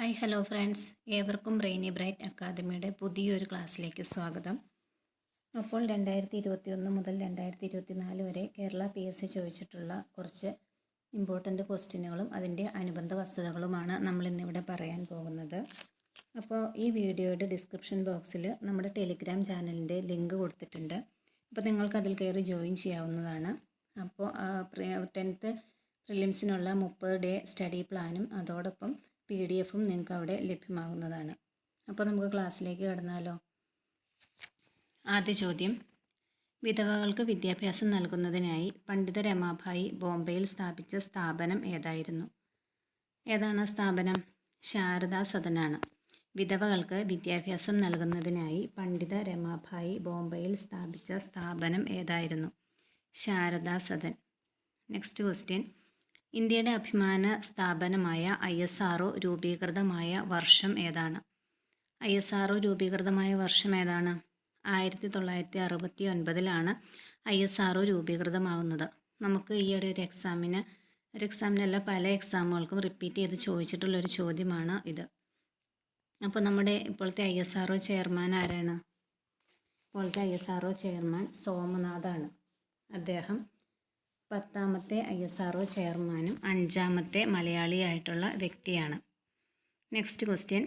Hi hello friends ഏവർക്കും brainy bright അക്കാദമിയുടെ പുതിയൊരു ക്ലാസ്സിലേക്ക് സ്വാഗതം. അപ്പോൾ രണ്ടായിരത്തി ഇരുപത്തി ഒന്ന് മുതൽ രണ്ടായിരത്തി ഇരുപത്തി നാല് വരെ കേരള പി എസ് സി ചോദിച്ചിട്ടുള്ള കുറച്ച് ഇമ്പോർട്ടന്റ് ക്വസ്റ്റ്യനുകളും അതിന്റെ അനുബന്ധ വസ്തുതകളുമാണ് നമ്മൾ ഇന്നിവിടെ പറയാൻ പോകുന്നത്. അപ്പോൾ ഈ വീഡിയോയുടെ ഡിസ്ക്രിപ്ഷൻ ബോക്സിൽ നമ്മുടെ ടെലിഗ്രാം ചാനലിന്റെ ലിങ്ക് കൊടുത്തിട്ടുണ്ട്. അപ്പോൾ നിങ്ങൾക്ക് അതിൽ കയറി ജോയിൻ ചെയ്യാവുന്നതാണ്. അപ്പോൾ ടെൻത്ത് പ്രിലിംസിനുള്ള മുപ്പത് ഡേ സ്റ്റഡി പ്ലാനും അതോടൊപ്പം പി ഡി എഫും നിങ്ങൾക്ക് അവിടെ ലഭ്യമാകുന്നതാണ്. അപ്പോൾ നമുക്ക് ക്ലാസ്സിലേക്ക് കടന്നാലോ? ആദ്യ ചോദ്യം. വിധവകൾക്ക് വിദ്യാഭ്യാസം നൽകുന്നതിനായി പണ്ഡിത രമാഭായി ബോംബെയിൽ സ്ഥാപിച്ച സ്ഥാപനം ഏതായിരുന്നു? ഏതാണ് സ്ഥാപനം? ശാരദാ സദനാണ്. വിധവകൾക്ക് വിദ്യാഭ്യാസം നൽകുന്നതിനായി പണ്ഡിത രമാഭായി ബോംബെയിൽ സ്ഥാപിച്ച സ്ഥാപനം ഏതായിരുന്നു? ശാരദാ സദൻ. നെക്സ്റ്റ് ക്വസ്റ്റ്യൻ ഇന്ത്യയുടെ അഭിമാന സ്ഥാപനമായ ഐ എസ് ആർ രൂപീകൃതമായ വർഷം ഏതാണ്? ഐ എസ് ആർ രൂപീകൃതമായ വർഷം ഏതാണ്? ആയിരത്തി തൊള്ളായിരത്തി അറുപത്തി ഒൻപതിലാണ് ഐ എസ് ആർ രൂപീകൃതമാകുന്നത്. നമുക്ക് ഈയിടെ ഒരു എക്സാമിന് ഒരു എക്സാമിനല്ല പല എക്സാമുകൾക്കും റിപ്പീറ്റ് ചെയ്ത് ചോദിച്ചിട്ടുള്ള ഒരു ചോദ്യമാണ് ഇത്. അപ്പോൾ നമ്മുടെ ഇപ്പോഴത്തെ ഐ എസ് ആർ ചെയർമാൻ ആരാണ്? ഇപ്പോഴത്തെ ഐ എസ് ആർ ചെയർമാൻ സോമനാഥാണ്. അദ്ദേഹം പത്താമത്തെ ഐ എസ് ആർ ചെയർമാനും അഞ്ചാമത്തെ മലയാളിയായിട്ടുള്ള വ്യക്തിയാണ്. നെക്സ്റ്റ് ക്വസ്റ്റ്യൻ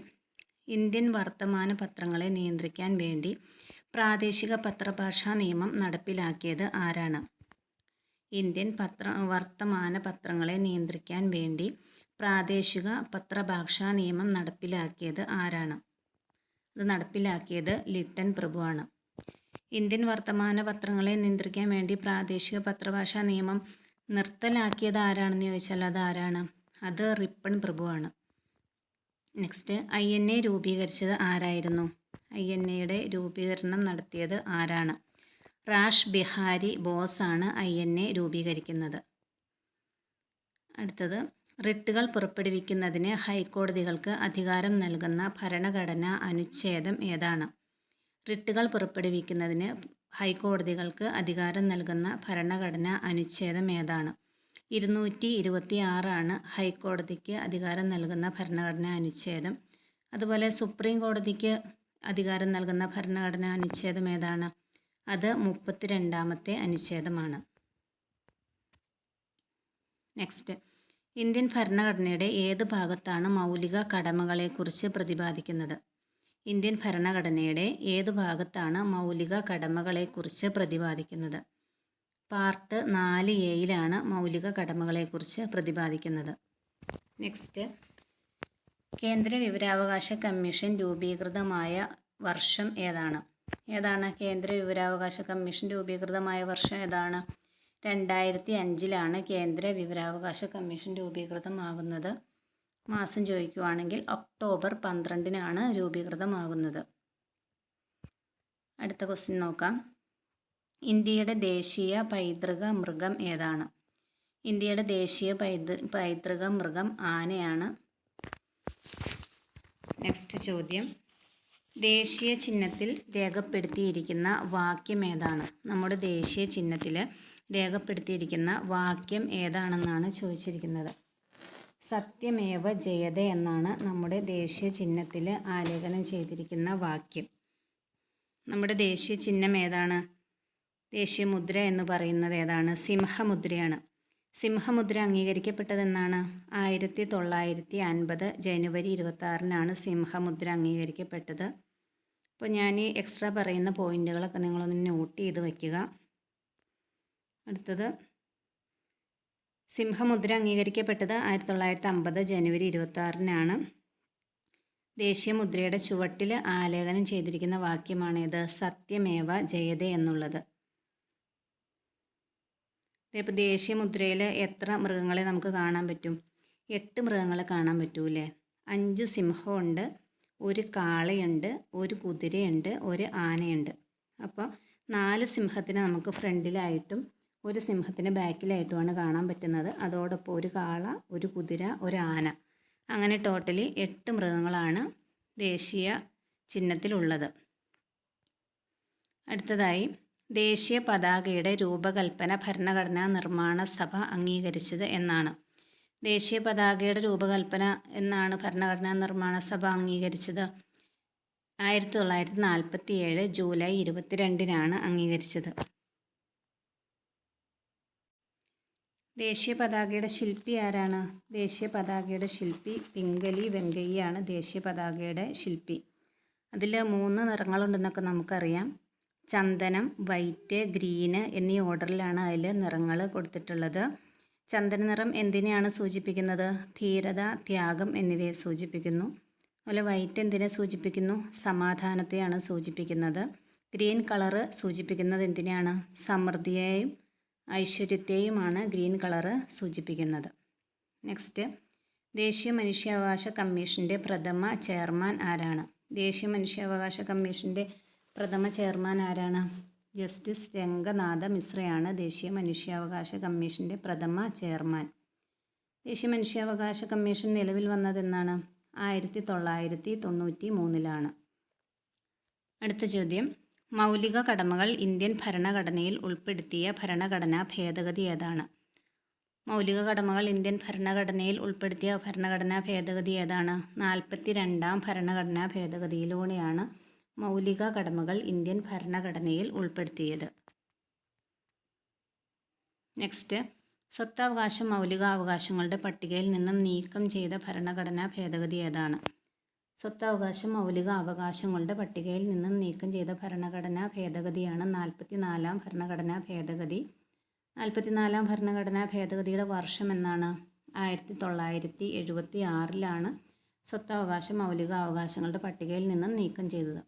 ഇന്ത്യൻ വർത്തമാന പത്രങ്ങളെ നിയന്ത്രിക്കാൻ വേണ്ടി പ്രാദേശിക പത്രഭാഷാ നിയമം നടപ്പിലാക്കിയത് ആരാണ്? ഇന്ത്യൻ പത്ര വർത്തമാന പത്രങ്ങളെ നിയന്ത്രിക്കാൻ വേണ്ടി പ്രാദേശിക പത്രഭാഷാ നിയമം നടപ്പിലാക്കിയത് ആരാണ്? അത് നടപ്പിലാക്കിയത് ലിട്ടൻ പ്രഭുവാണ്. ഇന്ത്യൻ വർത്തമാന പത്രങ്ങളെ നിയന്ത്രിക്കാൻ വേണ്ടി പ്രാദേശിക പത്രഭാഷാ നിയമം നിർത്തലാക്കിയത് ആരാണെന്ന് ചോദിച്ചാൽ അത് ആരാണ് അത് റിപ്പൺ പ്രഭുവാണ്. നെക്സ്റ്റ് ഐ എൻ എ രൂപീകരിച്ചത് ആരായിരുന്നു? ഐ എൻ എയുടെ രൂപീകരണം നടത്തിയത് ആരാണ്? റാഷ് ബിഹാരി ബോസ് ആണ് ഐ എൻ എ രൂപീകരിക്കുന്നത്. അടുത്തത് റിട്ടുകൾ പുറപ്പെടുവിക്കുന്നതിന് ഹൈക്കോടതികൾക്ക് അധികാരം നൽകുന്ന ഭരണഘടനാ അനുച്ഛേദം ഏതാണ്? റിട്ടുകൾ പുറപ്പെടുവിക്കുന്നതിന് ഹൈക്കോടതികൾക്ക് അധികാരം നൽകുന്ന ഭരണഘടനാ അനുച്ഛേദം ഏതാണ്? ഇരുന്നൂറ്റി ഇരുപത്തി ആറാണ് ഹൈക്കോടതിക്ക് അധികാരം നൽകുന്ന ഭരണഘടനാ അനുച്ഛേദം. അതുപോലെ സുപ്രീം കോടതിക്ക് അധികാരം നൽകുന്ന ഭരണഘടനാ അനുച്ഛേദം ഏതാണ്? അത് മുപ്പത്തിരണ്ടാമത്തെ അനുച്ഛേദമാണ്. നെക്സ്റ്റ് ഇന്ത്യൻ ഭരണഘടനയുടെ ഏത് ഭാഗത്താണ് മൗലിക കടമകളെക്കുറിച്ച് പ്രതിപാദിക്കുന്നത്? ഇന്ത്യൻ ഭരണഘടനയുടെ ഏത് ഭാഗത്താണ് മൗലിക കടമകളെക്കുറിച്ച് പ്രതിപാദിക്കുന്നത്? പാർട്ട് നാല് എയിലാണ് മൗലിക കടമകളെക്കുറിച്ച് പ്രതിപാദിക്കുന്നത്. നെക്സ്റ്റ് കേന്ദ്ര വിവരാവകാശ കമ്മീഷൻ രൂപീകൃതമായ വർഷം ഏതാണ്? ഏതാണ്? കേന്ദ്ര വിവരാവകാശ കമ്മീഷൻ രൂപീകൃതമായ വർഷം ഏതാണ്? രണ്ടായിരത്തി അഞ്ചിലാണ് കേന്ദ്ര വിവരാവകാശ കമ്മീഷൻ രൂപീകൃതമാകുന്നത്. മാസം ചോദിക്കുവാണെങ്കിൽ ഒക്ടോബർ പന്ത്രണ്ടിനാണ് രൂപീകൃതമാകുന്നത്. അടുത്ത ക്വസ്റ്റ്യൻ നോക്കാം. ഇന്ത്യയുടെ ദേശീയ പൈതൃക മൃഗം ഏതാണ്? ഇന്ത്യയുടെ ദേശീയ പൈതൃ പൈതൃക മൃഗം ആനയാണ്. നെക്സ്റ്റ് ചോദ്യം. ദേശീയ ചിഹ്നത്തിൽ രേഖപ്പെടുത്തിയിരിക്കുന്ന വാക്യം ഏതാണ്? നമ്മുടെ ദേശീയ ചിഹ്നത്തിൽ രേഖപ്പെടുത്തിയിരിക്കുന്ന വാക്യം ഏതാണെന്നാണ് ചോദിച്ചിരിക്കുന്നത്. സത്യമേവ ജയത എന്നാണ് നമ്മുടെ ദേശീയ ചിഹ്നത്തിൽ ആലേഖനം ചെയ്തിരിക്കുന്ന വാക്യം. നമ്മുടെ ദേശീയ ചിഹ്നം ഏതാണ്? ദേശീയ മുദ്ര എന്ന് പറയുന്നത് ഏതാണ്? സിംഹമുദ്രയാണ്. സിംഹമുദ്ര അംഗീകരിക്കപ്പെട്ടതെന്നാണ്? ആയിരത്തി തൊള്ളായിരത്തി അൻപത് ജനുവരി ഇരുപത്താറിനാണ് സിംഹമുദ്ര അംഗീകരിക്കപ്പെട്ടത്. അപ്പോൾ ഞാൻ ഈ എക്സ്ട്രാ പറയുന്ന പോയിന്റുകളൊക്കെ നിങ്ങളൊന്ന് നോട്ട് ചെയ്ത് വയ്ക്കുക. അടുത്തത് സിംഹമുദ്ര അംഗീകരിക്കപ്പെട്ടത് ആയിരത്തി തൊള്ളായിരത്തി അമ്പത് ജനുവരി ഇരുപത്താറിനാണ് ദേശീയ മുദ്രയുടെ ചുവട്ടിൽ ആലേഖനം ചെയ്തിരിക്കുന്ന വാക്യമാണിത് സത്യമേവ ജയതേ എന്നുള്ളത്. ഇപ്പോൾ ദേശീയ മുദ്രയിൽ എത്ര മൃഗങ്ങളെ നമുക്ക് കാണാൻ പറ്റും? എട്ട് മൃഗങ്ങളെ കാണാൻ പറ്റൂലേ? അഞ്ച് സിംഹമുണ്ട് ഒരു കാളയുണ്ട് ഒരു കുതിരയുണ്ട് ഒരു ആനയുണ്ട്. അപ്പോൾ നാല് സിംഹത്തിനെ നമുക്ക് ഫ്രണ്ടിലായിട്ടും ഒരു സിംഹത്തിന് ബാക്കിലായിട്ടുമാണ് കാണാൻ പറ്റുന്നത്. അതോടൊപ്പം ഒരു കാള ഒരു കുതിര ഒരു ആന. അങ്ങനെ ടോട്ടലി എട്ട് മൃഗങ്ങളാണ് ദേശീയ ചിഹ്നത്തിലുള്ളത്. അടുത്തതായി ദേശീയ പതാകയുടെ രൂപകൽപ്പന ഭരണഘടനാ നിർമ്മാണ സഭ അംഗീകരിച്ചത് എന്നാണ്. ദേശീയ പതാകയുടെ രൂപകൽപ്പന എന്നാണ് ഭരണഘടനാ നിർമ്മാണ സഭ അംഗീകരിച്ചത്. ആയിരത്തി തൊള്ളായിരത്തി നാൽപ്പത്തി ഏഴ് ജൂലൈ ഇരുപത്തിരണ്ടിനാണ് അംഗീകരിച്ചത്. ദേശീയ പതാകയുടെ ശില്പി ആരാണ്? ദേശീയ പതാകയുടെ ശില്പി പിംഗലി വെങ്കയ്യാണ് ദേശീയ പതാകയുടെ ശില്പി. അതിൽ മൂന്ന് നിറങ്ങളുണ്ടെന്നൊക്കെ നമുക്കറിയാം. ചന്ദനം വൈറ്റ് ഗ്രീന് എന്നീ ഓർഡറിലാണ് അതിൽ നിറങ്ങൾ കൊടുത്തിട്ടുള്ളത്. ചന്ദന നിറം എന്തിനെയാണ് സൂചിപ്പിക്കുന്നത്? ധീരത ത്യാഗം എന്നിവയെ സൂചിപ്പിക്കുന്നു. അതുപോലെ വൈറ്റ് എന്തിനെ സൂചിപ്പിക്കുന്നു? സമാധാനത്തെയാണ് സൂചിപ്പിക്കുന്നത്. ഗ്രീൻ കളറ് സൂചിപ്പിക്കുന്നത് എന്തിനെയാണ്? സമൃദ്ധിയെയും ഐശ്വര്യത്തെയുമാണ് ഗ്രീൻ കളറ് സൂചിപ്പിക്കുന്നത്. നെക്സ്റ്റ് ദേശീയ മനുഷ്യാവകാശ കമ്മീഷന്റെ പ്രഥമ ചെയർമാൻ ആരാണ്? ദേശീയ മനുഷ്യാവകാശ കമ്മീഷന്റെ പ്രഥമ ചെയർമാൻ ആരാണ്? ജസ്റ്റിസ് രംഗനാഥ മിശ്രയാണ് ദേശീയ മനുഷ്യാവകാശ കമ്മീഷന്റെ പ്രഥമ ചെയർമാൻ. ദേശീയ മനുഷ്യാവകാശ കമ്മീഷൻ നിലവിൽ വന്നതെന്നാണ് ആയിരത്തി തൊള്ളായിരത്തി തൊണ്ണൂറ്റി മൂന്നിലാണ്. അടുത്ത ചോദ്യം മൗലിക കടമകൾ ഇന്ത്യൻ ഭരണഘടനയിൽ ഉൾപ്പെടുത്തിയ ഭരണഘടനാ ഭേദഗതി ഏതാണ്? മൗലിക കടമകൾ ഇന്ത്യൻ ഭരണഘടനയിൽ ഉൾപ്പെടുത്തിയ ഭരണഘടനാ ഭേദഗതി ഏതാണ്? നാൽപ്പത്തി രണ്ടാം ഭരണഘടനാ ഭേദഗതിയിലൂടെയാണ് മൗലിക കടമകൾ ഇന്ത്യൻ ഭരണഘടനയിൽ ഉൾപ്പെടുത്തിയത്. നെക്സ്റ്റ് സ്വത്തവകാശം മൗലികാവകാശങ്ങളുടെ പട്ടികയിൽ നിന്നും നീക്കം ചെയ്ത ഭരണഘടനാ ഭേദഗതി ഏതാണ്? സ്വത്തവകാശം മൗലിക അവകാശങ്ങളുടെ പട്ടികയിൽ നിന്നും നീക്കം ചെയ്ത ഭരണഘടനാ ഭേദഗതിയാണ് നാൽപ്പത്തിനാലാം ഭരണഘടനാ ഭേദഗതി. നാൽപ്പത്തിനാലാം ഭരണഘടനാ ഭേദഗതിയുടെ വർഷം എന്നാണ്? ആയിരത്തി തൊള്ളായിരത്തി എഴുപത്തി ആറിലാണ് സ്വത്തവകാശ മൗലിക അവകാശങ്ങളുടെ പട്ടികയിൽ നിന്നും നീക്കം ചെയ്തത്.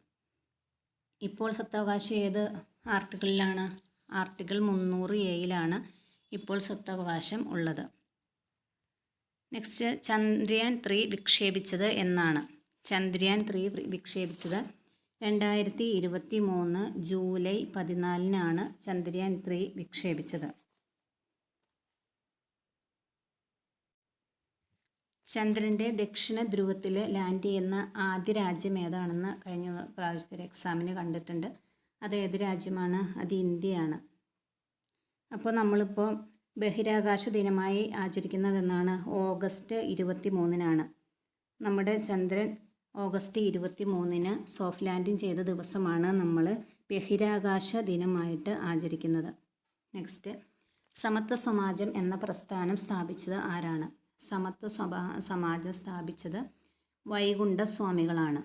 ഇപ്പോൾ സ്വത്തവകാശം ഏത് ആർട്ടിക്കിളിലാണ്? ആർട്ടിക്കിൾ മുന്നൂറ് എയിലാണ് ഇപ്പോൾ സ്വത്തവകാശം ഉള്ളത്. നെക്സ്റ്റ് ചന്ദ്രയാൻ ത്രീ വിക്ഷേപിച്ചത് എന്നാണ്. ചന്ദ്രയാൻ ത്രീ വിക്ഷേപിച്ചത്. രണ്ടായിരത്തി ഇരുപത്തി മൂന്ന് ജൂലൈ പതിനാലിനാണ് ചന്ദ്രയാൻ ത്രീ വിക്ഷേപിച്ചത്. ചന്ദ്രന്റെ ദക്ഷിണ ധ്രുവത്തിൽ ലാൻഡ് ചെയ്യുന്ന ആദ്യ രാജ്യം ഏതാണെന്ന് കഴിഞ്ഞ പ്രാവശ്യത്തെ എക്സാമിന് കണ്ടിട്ടുണ്ട്. അത് ഏത് രാജ്യമാണ്? അത് ഇന്ത്യയാണ്. അപ്പോൾ നമ്മളിപ്പോൾ ബഹിരാകാശ ദിനമായി ആചരിക്കുന്നതെന്നാണ്. ഓഗസ്റ്റ് ഇരുപത്തി മൂന്നിനാണ്. നമ്മുടെ ചന്ദ്രൻ ഓഗസ്റ്റ് ഇരുപത്തി മൂന്നിന് സോഫ്റ്റ് ലാൻഡിങ് ചെയ്ത ദിവസമാണ് നമ്മൾ ബഹിരാകാശ ദിനമായിട്ട് ആചരിക്കുന്നത്. നെക്സ്റ്റ് സമത്വ സമാജം എന്ന പ്രസ്ഥാനം സ്ഥാപിച്ചത് ആരാണ്? സമത്വ സമാജം സ്ഥാപിച്ചത് വൈകുണ്ഠസ്വാമികളാണ്.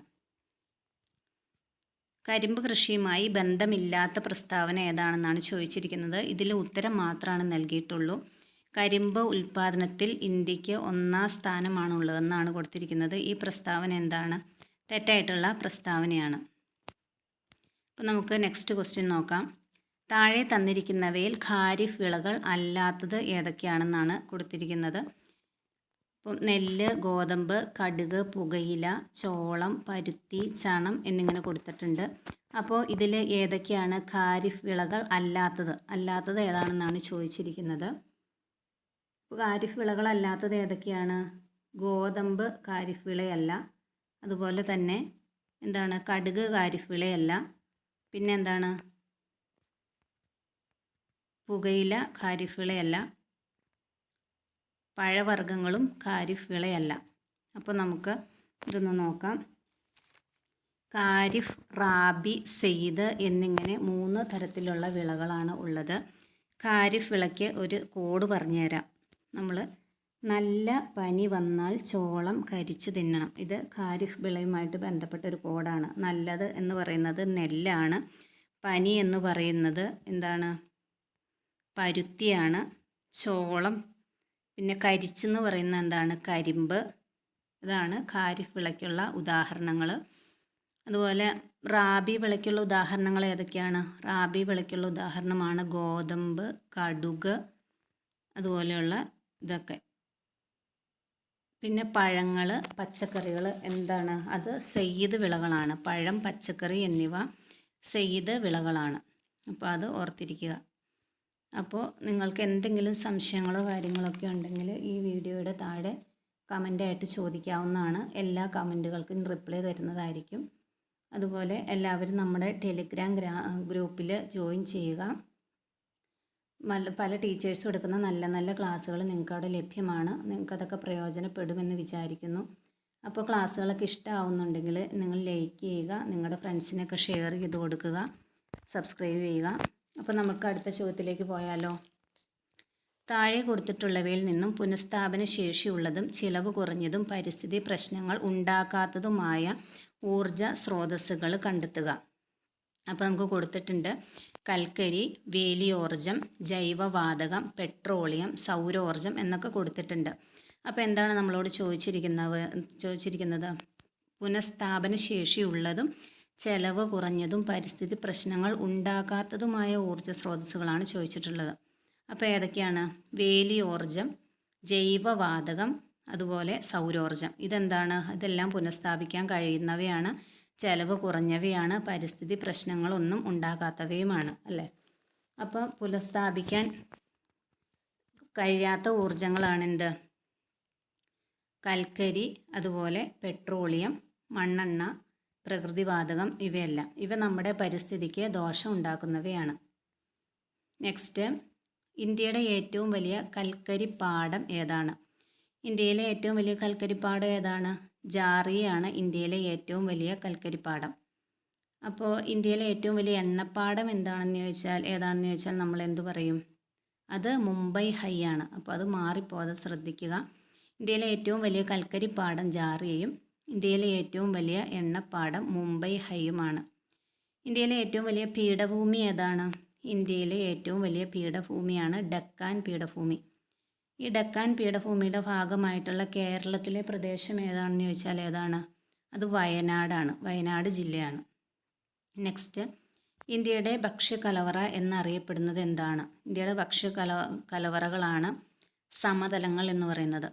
കരിമ്പ് കൃഷിയുമായി ബന്ധമില്ലാത്ത പ്രസ്താവന ഏതാണെന്നാണ് ചോദിച്ചിരിക്കുന്നത്. ഇതിൽ ഉത്തരം മാത്രമാണ് നൽകിയിട്ടുള്ളൂ. കരിമ്പ് ഉൽപ്പാദനത്തിൽ ഇന്ത്യയ്ക്ക് ഒന്നാം സ്ഥാനമാണുള്ളതെന്നാണ് കൊടുത്തിരിക്കുന്നത്. ഈ പ്രസ്താവന എന്താണ്? തെറ്റായിട്ടുള്ള പ്രസ്താവനയാണ്. അപ്പോൾ നമുക്ക് നെക്സ്റ്റ് ക്വസ്റ്റ്യൻ നോക്കാം. താഴെ തന്നിരിക്കുന്നവയിൽ ഖാരിഫ് വിളകൾ അല്ലാത്തത് ഏതൊക്കെയാണെന്നാണ് കൊടുത്തിരിക്കുന്നത്. ഇപ്പം നെല്ല് ഗോതമ്പ് കടുക് പുകയില ചോളം പരുത്തി ചണം എന്നിങ്ങനെ കൊടുത്തിട്ടുണ്ട്. അപ്പോൾ ഇതിൽ ഏതൊക്കെയാണ് ഖാരിഫ് വിളകൾ അല്ലാത്തത്? അല്ലാത്തത് ഏതാണെന്നാണ് ചോദിച്ചിരിക്കുന്നത്. ഖാരിഫ് വിളകൾ അല്ലാത്തത് ഏതൊക്കെയാണ്? ഗോതമ്പ് ഖാരിഫ് വിളയല്ല അതുപോലെ തന്നെ എന്താണ്? കടുക് ഖാരിഫ് വിളയല്ല പിന്നെ എന്താണ്? പുകയില ഖാരിഫ് വിളയല്ല പഴവർഗങ്ങളും ഖാരിഫ് വിളയല്ല അപ്പോൾ നമുക്ക് ഇതൊന്ന് നോക്കാം. കാരിഫ് റാബി സെയ്ദ് എന്നിങ്ങനെ മൂന്ന് തരത്തിലുള്ള വിളകളാണ് ഉള്ളത്. കാരിഫ് വിളയ്ക്ക് ഒരു കോഡ് പറഞ്ഞുതരാം. നമ്മൾ നല്ല പനി വന്നാൽ ചോളം കരിച്ച് തിന്നണം. ഇത് ഖാരിഫ് വിളയുമായിട്ട് ബന്ധപ്പെട്ട ഒരു കോഡാണ്. നല്ലത് എന്ന് പറയുന്നത് നെല്ലാണ്. പനി എന്ന് പറയുന്നത് എന്താണ്? പരുത്തിയാണ്. ചോളം പിന്നെ കരിച്ചെന്ന് പറയുന്ന എന്താണ്? കരിമ്പ്. ഇതാണ് ഖാരിഫ് വിളയ്ക്കുള്ള ഉദാഹരണങ്ങൾ അതുപോലെ റാബി വിളയ്ക്കുള്ള ഉദാഹരണങ്ങൾ ഏതൊക്കെയാണ്? റാബി വിളയ്ക്കുള്ള ഉദാഹരണമാണ് ഗോതമ്പ് കടുക് അതുപോലെയുള്ള ഇതൊക്കെ. പിന്നെ പഴങ്ങൾ പച്ചക്കറികൾ എന്താണ്? അത് സെയ്ത് വിളകളാണ്. പഴം പച്ചക്കറി എന്നിവ സെയ്ത് വിളകളാണ്. അപ്പോൾ അത് ഓർത്തിരിക്കുക. അപ്പോൾ നിങ്ങൾക്ക് എന്തെങ്കിലും സംശയങ്ങളോ കാര്യങ്ങളൊക്കെ ഉണ്ടെങ്കിൽ ഈ വീഡിയോയുടെ താഴെ കമന്റായിട്ട് ചോദിക്കാവുന്നതാണ്. എല്ലാ കമന്റുകൾക്കും റിപ്ലൈ തരുന്നതായിരിക്കും. അതുപോലെ എല്ലാവരും നമ്മുടെ ടെലിഗ്രാം ഗ്രൂപ്പിൽ ജോയിൻ ചെയ്യുക. പല ടീച്ചേഴ്സും എടുക്കുന്ന നല്ല നല്ല ക്ലാസ്സുകൾ നിങ്ങൾക്ക് അവിടെ ലഭ്യമാണ്. നിങ്ങൾക്ക് അതൊക്കെ പ്രയോജനപ്പെടുമെന്ന് വിചാരിക്കുന്നു. അപ്പോൾ ക്ലാസ്സുകളൊക്കെ ഇഷ്ടമാവുന്നുണ്ടെങ്കിൽ നിങ്ങൾ ലൈക്ക് ചെയ്യുക നിങ്ങളുടെ ഫ്രണ്ട്സിനൊക്കെ ഷെയർ ചെയ്ത് കൊടുക്കുക സബ്സ്ക്രൈബ് ചെയ്യുക. അപ്പോൾ നമുക്ക് അടുത്ത ചോദ്യത്തിലേക്ക് പോയാലോ? താഴെ കൊടുത്തിട്ടുള്ളവയിൽ നിന്നും പുനഃസ്ഥാപന ശേഷിയുള്ളതും ചിലവ് കുറഞ്ഞതും പരിസ്ഥിതി പ്രശ്നങ്ങൾ ഉണ്ടാക്കാത്തതുമായ ഊർജ സ്രോതസ്സുകൾ കണ്ടെത്തുക. അപ്പോൾ നമുക്ക് കൊടുത്തിട്ടുണ്ട് കൽക്കരി വേലിയോർജം ജൈവവാതകം പെട്രോളിയം സൗരോർജം എന്നൊക്കെ കൊടുത്തിട്ടുണ്ട്. അപ്പോൾ എന്താണ് നമ്മളോട് ചോദിച്ചിരിക്കുന്നത്? ചോദിച്ചിരിക്കുന്നത് പുനഃസ്ഥാപന ശേഷിയുള്ളതും ചെലവ് കുറഞ്ഞതും പരിസ്ഥിതി പ്രശ്നങ്ങൾ ഉണ്ടാകാത്തതുമായ ഊർജ സ്രോതസ്സുകളാണ് ചോദിച്ചിട്ടുള്ളത്. അപ്പോൾ ഏതൊക്കെയാണ്? വേലിയോർജം ജൈവവാതകം അതുപോലെ സൗരോർജം. ഇതെന്താണ്? ഇതെല്ലാം പുനഃസ്ഥാപിക്കാൻ കഴിയുന്നവയാണ്. ചെലവ് കുറഞ്ഞവയാണ് പരിസ്ഥിതി പ്രശ്നങ്ങളൊന്നും ഉണ്ടാകാത്തവയുമാണ് അല്ലേ? അപ്പോൾ പുനഃസ്ഥാപിക്കാൻ കഴിയാത്ത ഊർജങ്ങളാണ് എന്ത് കൽക്കരി അതുപോലെ പെട്രോളിയം മണ്ണെണ്ണ പ്രകൃതിവാതകം ഇവയെല്ലാം. ഇവ നമ്മുടെ പരിസ്ഥിതിക്ക് ദോഷം ഉണ്ടാക്കുന്നവയാണ്. നെക്സ്റ്റ് ഇന്ത്യയുടെ ഏറ്റവും വലിയ കൽക്കരി പാടം ഏതാണ്? ഇന്ത്യയിലെ ഏറ്റവും വലിയ കൽക്കരി കൽക്കരിപ്പാടം ഏതാണ്? ജാറിയാണ് ഇന്ത്യയിലെ ഏറ്റവും വലിയ കൽക്കരിപ്പാടം. അപ്പോൾ ഇന്ത്യയിലെ ഏറ്റവും വലിയ എണ്ണപ്പാടം എന്താണെന്ന് ചോദിച്ചാൽ ഏതാണെന്ന് ചോദിച്ചാൽ നമ്മൾ എന്തു പറയും? അത് മുംബൈ ഹൈ ആണ്. അപ്പോൾ അത് മാറിപ്പോകാതെ ശ്രദ്ധിക്കുക. ഇന്ത്യയിലെ ഏറ്റവും വലിയ കൽക്കരിപ്പാടം ജാറിയയും ഇന്ത്യയിലെ ഏറ്റവും വലിയ എണ്ണപ്പാടം മുംബൈ ഹൈയുമാണ് ഇന്ത്യയിലെ ഏറ്റവും വലിയ പീഠഭൂമി ഏതാണ്? ഇന്ത്യയിലെ ഏറ്റവും വലിയ പീഠഭൂമിയാണ് ഡക്കാൻ പീഠഭൂമി. ഈ ഡക്കാൻ പീഠഭൂമിയുടെ ഭാഗമായിട്ടുള്ള കേരളത്തിലെ പ്രദേശം ഏതാണെന്ന് ചോദിച്ചാൽ ഏതാണ്? അത് വയനാടാണ് വയനാട് ജില്ലയാണ്. നെക്സ്റ്റ് ഇന്ത്യയുടെ ഭക്ഷ്യകലവറ എന്നറിയപ്പെടുന്നത് എന്താണ്? ഇന്ത്യയുടെ ഭക്ഷ്യ കല കലവറകളാണ് സമതലങ്ങൾ എന്ന് പറയുന്നത്.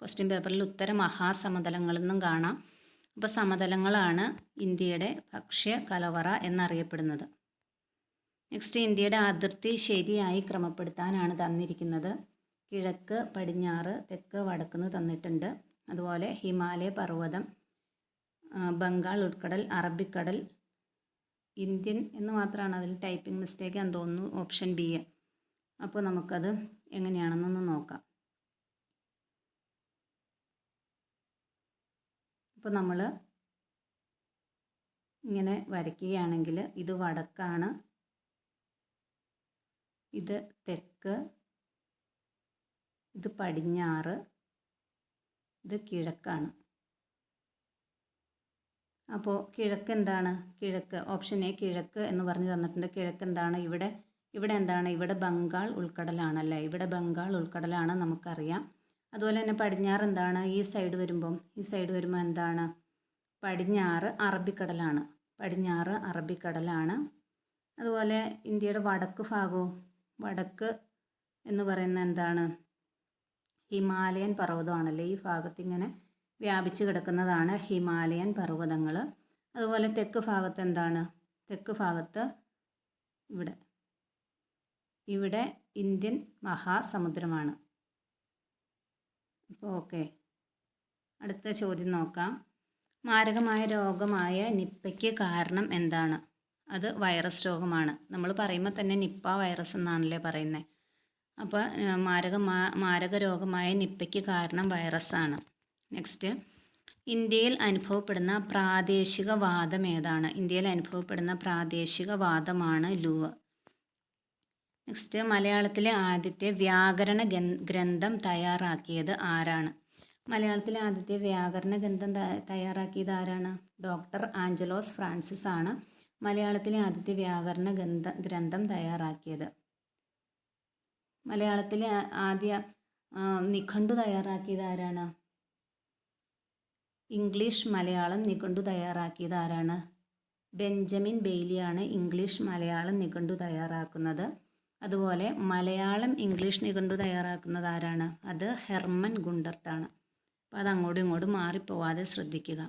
ക്വസ്റ്റ്യൻ പേപ്പറിൽ ഉത്തര മഹാസമതലങ്ങളെന്നും കാണാം. അപ്പോൾ സമതലങ്ങളാണ് ഇന്ത്യയുടെ ഭക്ഷ്യ കലവറ എന്നറിയപ്പെടുന്നത്. നെക്സ്റ്റ് ഇന്ത്യയുടെ അതിർത്തി ശരിയായി ക്രമപ്പെടുത്താനാണ് തന്നിരിക്കുന്നത്. കിഴക്ക് പടിഞ്ഞാറ് തെക്ക് വടക്കുന്ന് തന്നിട്ടുണ്ട്. അതുപോലെ ഹിമാലയ പർവതം ബംഗാൾ ഉൾക്കടൽ അറബിക്കടൽ ഇന്ത്യൻ എന്ന് മാത്രമാണ് അതിൽ ടൈപ്പിംഗ് മിസ്റ്റേക്ക് എന്ന് തോന്നുന്നു ഓപ്ഷൻ ബി അപ്പോൾ നമുക്കത് എങ്ങനെയാണെന്നൊന്ന് നോക്കാം. അപ്പോൾ നമ്മൾ ഇങ്ങനെ വരയ്ക്കുകയാണെങ്കിൽ ഇത് വടക്കാണ് ഇത് തെക്ക് ഇത് പടിഞ്ഞാറ് ഇത് കിഴക്കാണ്. അപ്പോൾ കിഴക്ക് എന്താണ്? കിഴക്ക് ഓപ്ഷൻ എ കിഴക്ക് എന്ന് പറഞ്ഞ് തന്നിട്ടുണ്ട്. കിഴക്ക് എന്താണ്? ഇവിടെ ഇവിടെ എന്താണ്? ഇവിടെ ബംഗാൾ ഉൾക്കടലാണല്ലേ? ഇവിടെ ബംഗാൾ ഉൾക്കടലാണ് നമുക്കറിയാം. അതുപോലെ തന്നെ പടിഞ്ഞാറ് എന്താണ്? ഈ സൈഡ് വരുമ്പം ഈ സൈഡ് വരുമ്പോൾ എന്താണ്? പടിഞ്ഞാറ് അറബിക്കടലാണ്. പടിഞ്ഞാറ് അറബിക്കടലാണ്. അതുപോലെ ഇന്ത്യയുടെ വടക്ക് ഭാഗവും വടക്ക് എന്ന് പറയുന്ന എന്താണ്? ഹിമാലയൻ പർവതമാണല്ലേ? ഈ ഭാഗത്ത് ഇങ്ങനെ വ്യാപിച്ച് കിടക്കുന്നതാണ് ഹിമാലയൻ പർവതങ്ങൾ അതുപോലെ തെക്ക് ഭാഗത്ത് എന്താണ്? തെക്ക് ഭാഗത്ത് ഇവിടെ. ഇവിടെ ഇന്ത്യൻ മഹാസമുദ്രമാണ്. അപ്പോൾ ഓക്കെ. അടുത്ത ചോദ്യം നോക്കാം. മാരകമായ രോഗമായ നിപ്പയ്ക്ക് കാരണം എന്താണ്? അത് വൈറസ് രോഗമാണ്. നമ്മൾ പറയുമ്പോൾ തന്നെ നിപ്പ വൈറസ് എന്നാണല്ലേ പറയുന്നത് അപ്പോൾ മാരക മാരക രോഗമായ നിപ്പയ്ക്ക് കാരണം വൈറസാണ്. നെക്സ്റ്റ് ഇന്ത്യയിൽ അനുഭവപ്പെടുന്ന പ്രാദേശിക വാദം ഏതാണ്? ഇന്ത്യയിൽ അനുഭവപ്പെടുന്ന പ്രാദേശിക വാദമാണ് ലൂവ്. നെക്സ്റ്റ് മലയാളത്തിലെ ആദ്യത്തെ വ്യാകരണ ഗ്രന്ഥം തയ്യാറാക്കിയത് ആരാണ്? മലയാളത്തിലെ ആദ്യത്തെ വ്യാകരണ ഗ്രന്ഥം തയ്യാറാക്കിയത് ആരാണ്? ഡോക്ടർ ആഞ്ചലോസ് ഫ്രാൻസിസ് ആണ് മലയാളത്തിലെ ആദ്യത്തെ വ്യാകരണ ഗ്രന്ഥ ഗ്രന്ഥം തയ്യാറാക്കിയത്. മലയാളത്തിലെ ആദ്യ നിഘണ്ടു തയ്യാറാക്കിയത് ആരാണ്? ഇംഗ്ലീഷ് മലയാളം നിഘണ്ടു തയ്യാറാക്കിയത് ആരാണ്? ബെഞ്ചമിൻ ബെയ്ലിയാണ് ഇംഗ്ലീഷ് മലയാളം നിഘണ്ടു തയ്യാറാക്കുന്നത്. അതുപോലെ മലയാളം ഇംഗ്ലീഷ് നിഘണ്ടു തയ്യാറാക്കുന്നത് ആരാണ്? അത് ഹെർമൻ ഗുണ്ടർട്ടാണ്. അപ്പോൾ അത് ഇങ്ങോട്ടും മാറിപ്പോവാതെ ശ്രദ്ധിക്കുക.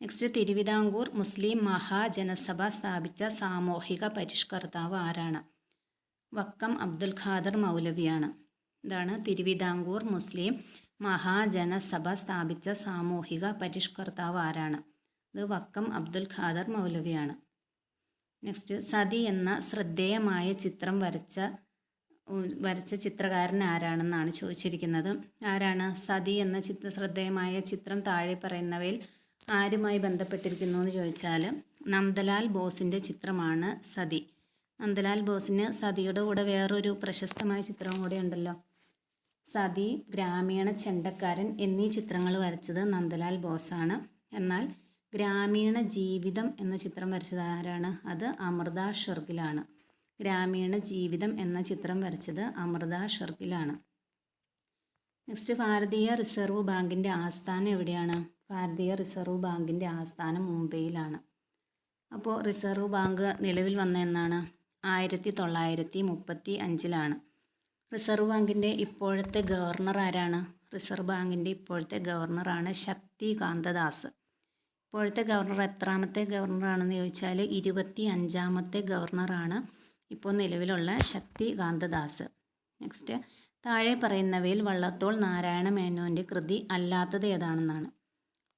നെക്സ്റ്റ് തിരുവിതാംകൂർ മുസ്ലിം മഹാജനസഭ സ്ഥാപിച്ച സാമൂഹിക പരിഷ്കർത്താവ് ആരാണ്? വക്കം അബ്ദുൽ ഖാദർ മൗലവിയാണ്. ഇതാണ് തിരുവിതാംകൂർ മുസ്ലിം മഹാജനസഭ സ്ഥാപിച്ച സാമൂഹിക പരിഷ്കർത്താവ് ആരാണ്? ഇത് വക്കം അബ്ദുൽ ഖാദർ മൗലവിയാണ്. നെക്സ്റ്റ് സതി എന്ന ശ്രദ്ധേയമായ ചിത്രം വരച്ച വരച്ച ചിത്രകാരൻ ആരാണെന്നാണ് ചോദിച്ചിരിക്കുന്നത്. ആരാണ്? സതി എന്ന ചിത്ര ശ്രദ്ധേയമായ ചിത്രം താഴെ പറയുന്നവയിൽ ആരുമായി ബന്ധപ്പെട്ടിരിക്കുന്നു എന്ന് ചോദിച്ചാൽ നന്ദലാൽ ബോസിന്റെ ചിത്രമാണ് സതി. നന്ദലാൽ ബോസിന് സതിയുടെ കൂടെ വേറൊരു പ്രശസ്തമായ ചിത്രവും കൂടെ ഉണ്ടല്ലോ. സതി ഗ്രാമീണ ചെണ്ടക്കാരൻ എന്നീ ചിത്രങ്ങൾ വരച്ചത് നന്ദലാൽ ബോസാണ്. എന്നാൽ ഗ്രാമീണ ജീവിതം എന്ന ചിത്രം വരച്ചത് ആരാണ്? അത് അമൃത ഷെർഗിലാണ്. ഗ്രാമീണ ജീവിതം എന്ന ചിത്രം വരച്ചത് അമൃത ഷെർഗിലാണ്. നെക്സ്റ്റ് ഭാരതീയ റിസർവ് ബാങ്കിന്റെ ആസ്ഥാനം എവിടെയാണ്? ഭാരതീയ റിസർവ് ബാങ്കിന്റെ ആസ്ഥാനം മുംബൈയിലാണ്. അപ്പോൾ റിസർവ് ബാങ്ക് നിലവിൽ വന്ന എന്നാണ്? ആയിരത്തി തൊള്ളായിരത്തി മുപ്പത്തി അഞ്ചിലാണ് റിസർവ് ബാങ്കിന്റെ ഇപ്പോഴത്തെ ഗവർണർ ആരാണ്? റിസർവ് ബാങ്കിന്റെ ഇപ്പോഴത്തെ ഗവർണറാണ് ശക്തികാന്ത ദാസ്. ഇപ്പോഴത്തെ ഗവർണർ എത്രാമത്തെ ഗവർണറാണെന്ന് ചോദിച്ചാൽ ഇരുപത്തി അഞ്ചാമത്തെ ഗവർണറാണ് ഇപ്പോൾ നിലവിലുള്ള ശക്തികാന്ത ദാസ്. നെക്സ്റ്റ് താഴെ പറയുന്നവയിൽ വള്ളത്തോൾ നാരായണ മേനോന്റെ കൃതി അല്ലാത്തത് ഏതാണെന്നാണ്.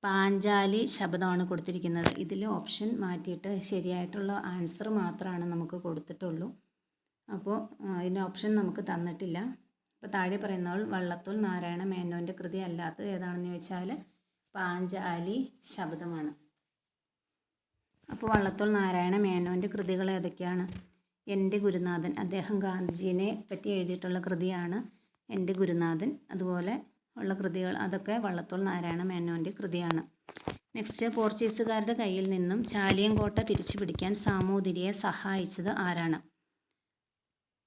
പാഞ്ചാലി ശബ്ദമാണ് കൊടുത്തിരിക്കുന്നത്. ഇതിൽ ഓപ്ഷൻ മാറ്റിയിട്ട് ശരിയായിട്ടുള്ള ആൻസർ മാത്രമാണ് നമുക്ക് കൊടുത്തിട്ടുള്ളൂ. അപ്പോൾ അതിന്റെ ഓപ്ഷൻ നമുക്ക് തന്നിട്ടില്ല. അപ്പോൾ താഴെ പറയുന്നവൾ വള്ളത്തോൾ നാരായണ മേനോന്റെ കൃതി അല്ലാത്തത് ഏതാണെന്ന് ചോദിച്ചാൽ പാഞ്ചാലി ശബ്ദമാണ്. അപ്പോൾ വള്ളത്തോൾ നാരായണ മേനോന്റെ കൃതികൾ ഏതൊക്കെയാണ്? എന്റെ ഗുരുനാഥൻ. അദ്ദേഹം ഗാന്ധിജീനെ പറ്റി എഴുതിയിട്ടുള്ള കൃതിയാണ് എന്റെ ഗുരുനാഥൻ. അതുപോലെ ഉള്ള കൃതികൾ അതൊക്കെ വള്ളത്തോൾ നാരായണ മേനോന്റെ കൃതിയാണ്. നെക്സ്റ്റ് പോർച്ചുഗീസുകാരുടെ കയ്യിൽ നിന്നും ചാലിയങ്കോട്ട തിരിച്ചു പിടിക്കാൻ സാമൂതിരിയെ സഹായിച്ചത് ആരാണ്?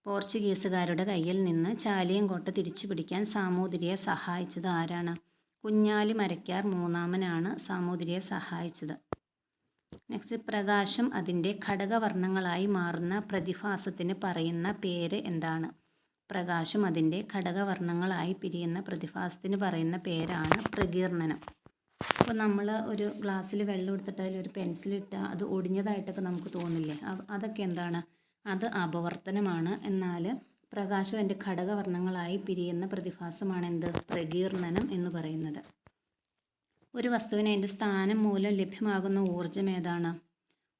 പോർച്ചുഗീസുകാരുടെ കയ്യിൽ നിന്ന് ചാലിയങ്കോട്ട തിരിച്ചു പിടിക്കാൻ സാമൂതിരിയെ സഹായിച്ചത് ആരാണ്? കുഞ്ഞാലി മരക്കാർ മൂന്നാമനാണ് സാമൂതിരിയെ സഹായിച്ചത്. നെക്സ്റ്റ് പ്രകാശം അതിന്റെ ഘടകവർണങ്ങളായി മാറുന്ന പ്രതിഭാസത്തിന് പറയുന്ന പേര് എന്താണ്? പ്രകാശം അതിന്റെ ഘടകവർണങ്ങളായി പിരിയുന്ന പ്രതിഭാസത്തിന് പറയുന്ന പേരാണ് പ്രകീർണനം. അപ്പോൾ നമ്മൾ ഒരു ഗ്ലാസ്സിൽ വെള്ളം എടുത്തിട്ട് അതിലൊരു പെൻസിലിട്ടാൽ അത് ഒടിഞ്ഞതായിട്ടൊക്കെ നമുക്ക് തോന്നില്ലേ? അതൊക്കെ എന്താണ്? അത് അപവർത്തനമാണ്. എന്നാൽ പ്രകാശം അതിന്റെ ഘടകവർണങ്ങളായി പിരിയുന്ന പ്രതിഭാസമാണ് എന്ത്? പ്രകീർണനം എന്ന് പറയുന്നത്. ഒരു വസ്തുവിന് അതിന്റെ സ്ഥാനം മൂലം ലഭ്യമാകുന്ന ഊർജം ഏതാണ്?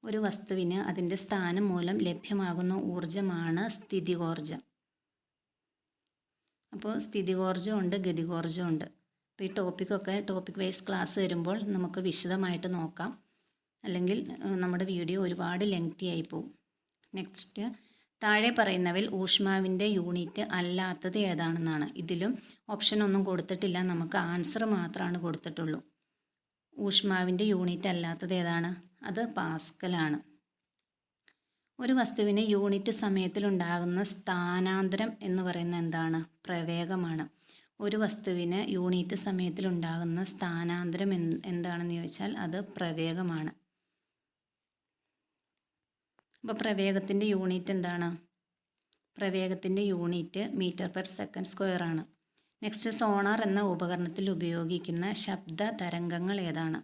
ഒരു വസ്തുവിന് അതിന്റെ സ്ഥാനം മൂലം ലഭ്യമാകുന്ന ഊർജമാണ് സ്ഥിതികോർജം അപ്പോൾ സ്ഥിതികോർജം ഉണ്ട് ഗതികോർജം ഉണ്ട് അപ്പോൾ ഈ ടോപ്പിക്കൊക്കെ ടോപ്പിക് വൈസ് ക്ലാസ് വരുമ്പോൾ നമുക്ക് വിശദമായിട്ട് നോക്കാം. അല്ലെങ്കിൽ നമ്മുടെ വീഡിയോ ഒരുപാട് ലെങ്തി ആയി പോകും നെക്സ്റ്റ് താഴെ പറയുന്നവയിൽ ഊഷ്മാവിന്റെ യൂണിറ്റ് അല്ലാത്തത് ഏതാണെന്നാണ്. ഇതിലും ഓപ്ഷൻ ഒന്നും കൊടുത്തിട്ടില്ല. നമുക്ക് ആൻസർ മാത്രമാണ് കൊടുത്തിട്ടുള്ളൂ. ഊഷ്മാവിന്റെ യൂണിറ്റ് അല്ലാത്തത് ഏതാണ്? അത് പാസ്കലാണ്. ഒരു വസ്തുവിന് യൂണിറ്റ് സമയത്തിൽ ഉണ്ടാകുന്ന സ്ഥാനാന്തരം എന്ന് പറയുന്നത് എന്താണ്? പ്രവേഗമാണ്. ഒരു വസ്തുവിന് യൂണിറ്റ് സമയത്തിൽ ഉണ്ടാകുന്ന സ്ഥാനാന്തരം എന്ത് എന്താണെന്ന് ചോദിച്ചാൽ അത് പ്രവേഗമാണ്. അപ്പോൾ പ്രവേഗത്തിന്റെ യൂണിറ്റ് എന്താണ്? പ്രവേഗത്തിന്റെ unit metre per second square ആണ്. നെക്സ്റ്റ് സോണാർ എന്ന ഉപകരണത്തിൽ ഉപയോഗിക്കുന്ന ശബ്ദ തരംഗങ്ങൾ ഏതാണ്?